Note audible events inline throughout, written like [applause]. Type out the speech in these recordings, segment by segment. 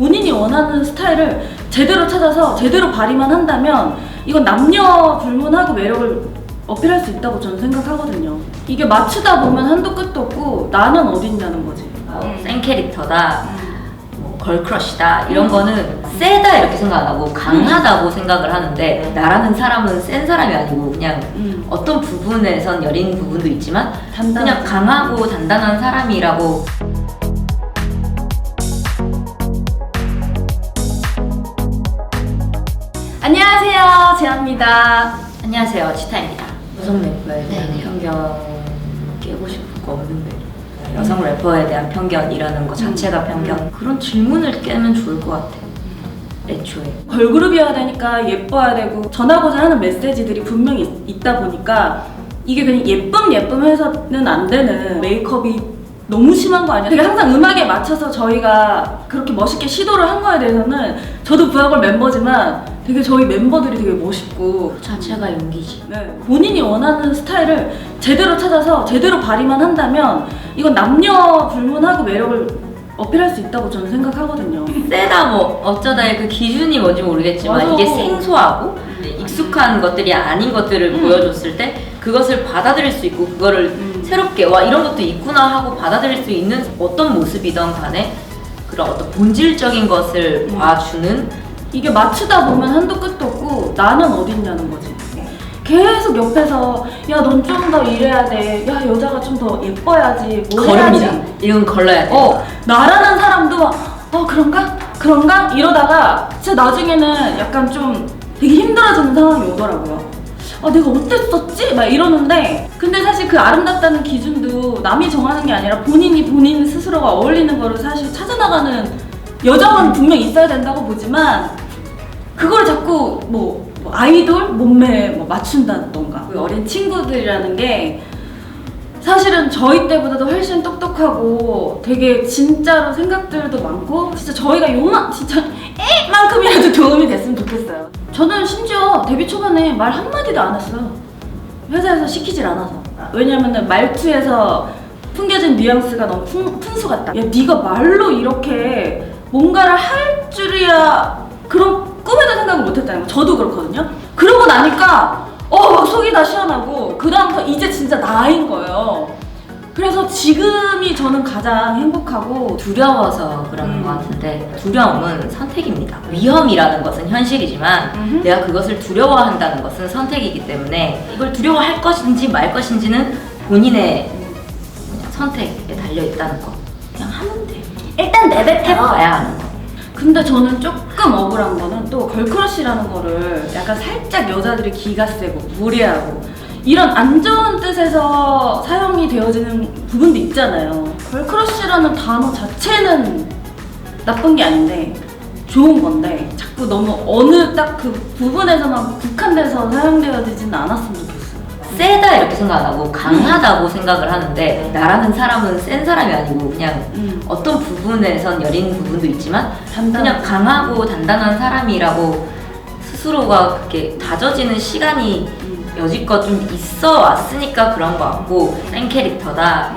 본인이 원하는 스타일을 제대로 찾아서 제대로 발휘만 한다면 이건 남녀 불문하고 매력을 어필할 수 있다고 저는 생각하거든요. 이게 맞추다 보면 한도 끝도 없고 나는 어딨냐는 거지. 어, 센 캐릭터다, 뭐 걸크러쉬다 이런 거는 세다 이렇게 생각 안 하고 강하다고 생각을 하는데 나라는 사람은 센 사람이 아니고 그냥 음. 어떤 부분에선 여린 부분도 있지만 단단하지. 그냥 강하고 단단한 사람이라고 안녕하세요, 재아입니다. 안녕하세요. 치타입니다. 여성 래퍼에 대한 네네. 편견 깨고 싶은 거 없는 데. 여성 래퍼에 대한 편견이라는 거 자체가 편견. 그런 질문을 깨면 좋을 것 같아요. 애초에. 걸그룹이어야 되니까 예뻐야 되고 전하고자 하는 메시지들이 분명히 있- 있다 보니까 이게 그냥 예쁨 예쁨 해서는 안 되는 메이크업이 너무 심한 거 아니야? 되게 항상 음악에 맞춰서 저희가 그렇게 멋있게 시도를 한 거에 대해서는 저도 부하걸 멤버지만 되게 저희 멤버들이 되게 멋있고 그 자체가 용기지 네. 본인이 원하는 스타일을 제대로 찾아서 제대로 발휘만 한다면 이건 남녀 불문하고 매력을 어필할 수 있다고 저는 생각하거든요. [laughs] 세다 뭐 어쩌다의 그 기준이 뭔지 모르겠지만 맞아. 이게 생소하고 익숙한 것들이 아닌 것들을 음. 보여줬을 때 그것을 받아들일 수 있고 그거를 음. 새롭게 와 이런 것도 있구나 하고 받아들일 수 있는 어떤 모습이든 간에 그런 어떤 본질적인 것을 음. 봐주는 이게 맞추다 보면 한도 끝도 없고 나는 어딨냐는 거지. 계속 옆에서 야 넌 좀 더 이래야 돼. 야 여자가 좀 더 예뻐야지. 뭐 걸음이다 해야지. 이건 걸러야 돼 어 나라는 사람도 어 그런가 그런가 이러다가 진짜 나중에는 약간 좀 되게 힘들어지는 상황이 오더라고요. 아 내가 어땠었지? 막 이러는데 근데 사실 그 아름답다는 기준도 남이 정하는 게 아니라 본인이 본인 스스로가 어울리는 거를 사실 찾아나가는 여정은 분명 있어야 된다고 보지만 그걸 자꾸 뭐, 뭐 아이돌 몸매에 뭐 맞춘다던가 그 어린 친구들이라는 게 사실은 저희 때보다도 훨씬 똑똑하고 되게 진짜로 생각들도 많고 진짜 저희가 요만 진짜 에만큼이라도 도움이 됐으면 좋겠어요. 저는 심지어 데뷔 초반에 말 한마디도 안 했어요. 회사에서 시키질 않아서. 왜냐면은 말투에서 풍겨진 뉘앙스가 너무 푼, 푼수 같다. 야, 네가 말로 이렇게 뭔가를 할 줄이야 꿈에도 생각을 못했다는 거. 저도 그렇거든요. 그러고 나니까 어막 속이 다 시원하고 그 다음부터 이제 진짜 나인 거예요. 그래서 지금이 저는 가장 행복하고 두려워서 그러는 음. 것 같은데 두려움은 선택입니다. 위험이라는 것은 현실이지만 음흠. 내가 그것을 두려워한다는 것은 선택이기 때문에 이걸 두려워할 것인지 말 것인지는 본인의 선택에 달려 있다는 거. 그냥 하면 돼. 일단 내뱉어. 해봐야 하는 거. 근데 저는 조금 억울한 거는 또 걸크러쉬라는 거를 약간 살짝 여자들이 기가 세고 무례하고 이런 안 좋은 뜻에서 사용이 되어지는 부분도 있잖아요. 걸크러쉬라는 단어 자체는 나쁜 게 아닌데 좋은 건데 자꾸 너무 어느 딱 그 부분에서만 국한돼서 사용되어지지는 않았으면 좋겠어요. 세다 이렇게 생각 안 하고 강하다고 생각을 하는데 나라는 사람은 센 사람이 아니고 그냥 음. 어떤 부분에선 여린 부분도 있지만. 그냥 강하고 단단한 사람이라고 스스로가 그렇게 다져지는 시간이 음. 여지껏 좀 있어 왔으니까 그런 것 같고 센 캐릭터다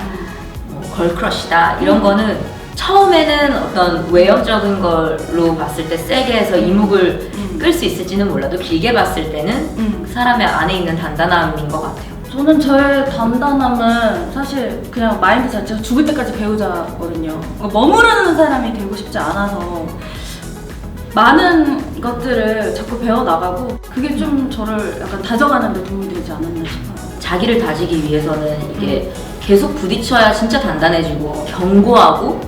뭐 걸크러쉬다 이런 음. 거는 처음에는 어떤 외형적인 걸로 봤을 때 세게 해서 이목을 음. 끌수 있을지는 몰라도 길게 봤을 때는 음. 그 사람의 안에 있는 단단함인 것 같아요 저는 저의 단단함은 사실 그냥 마인드 자체가 죽을 때까지 배우자거든요. 그러니까 머무르는 사람이 되고 싶지 않아서 많은 것들을 자꾸 배워나가고 그게 좀 저를 약간 다져가는 데 도움이 되지 않았나 싶어요. 자기를 다지기 위해서는 이게 계속 부딪혀야 진짜 단단해지고 견고하고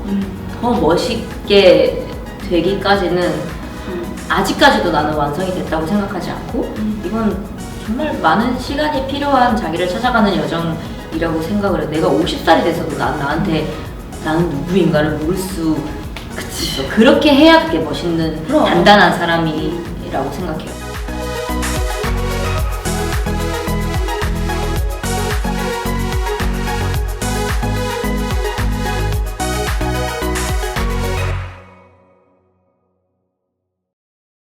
더 멋있게 되기까지는 음. 아직까지도 나는 완성이 됐다고 생각하지 않고 음. 이건 정말 많은 시간이 필요한 자기를 찾아가는 여정이라고 생각을 해. 내가 50살이 돼서도 난 나한테 나는 누구인가를 모를 수 있어. 그렇게 해야 그게 멋있는 그럼. 단단한 사람이라고 생각해요.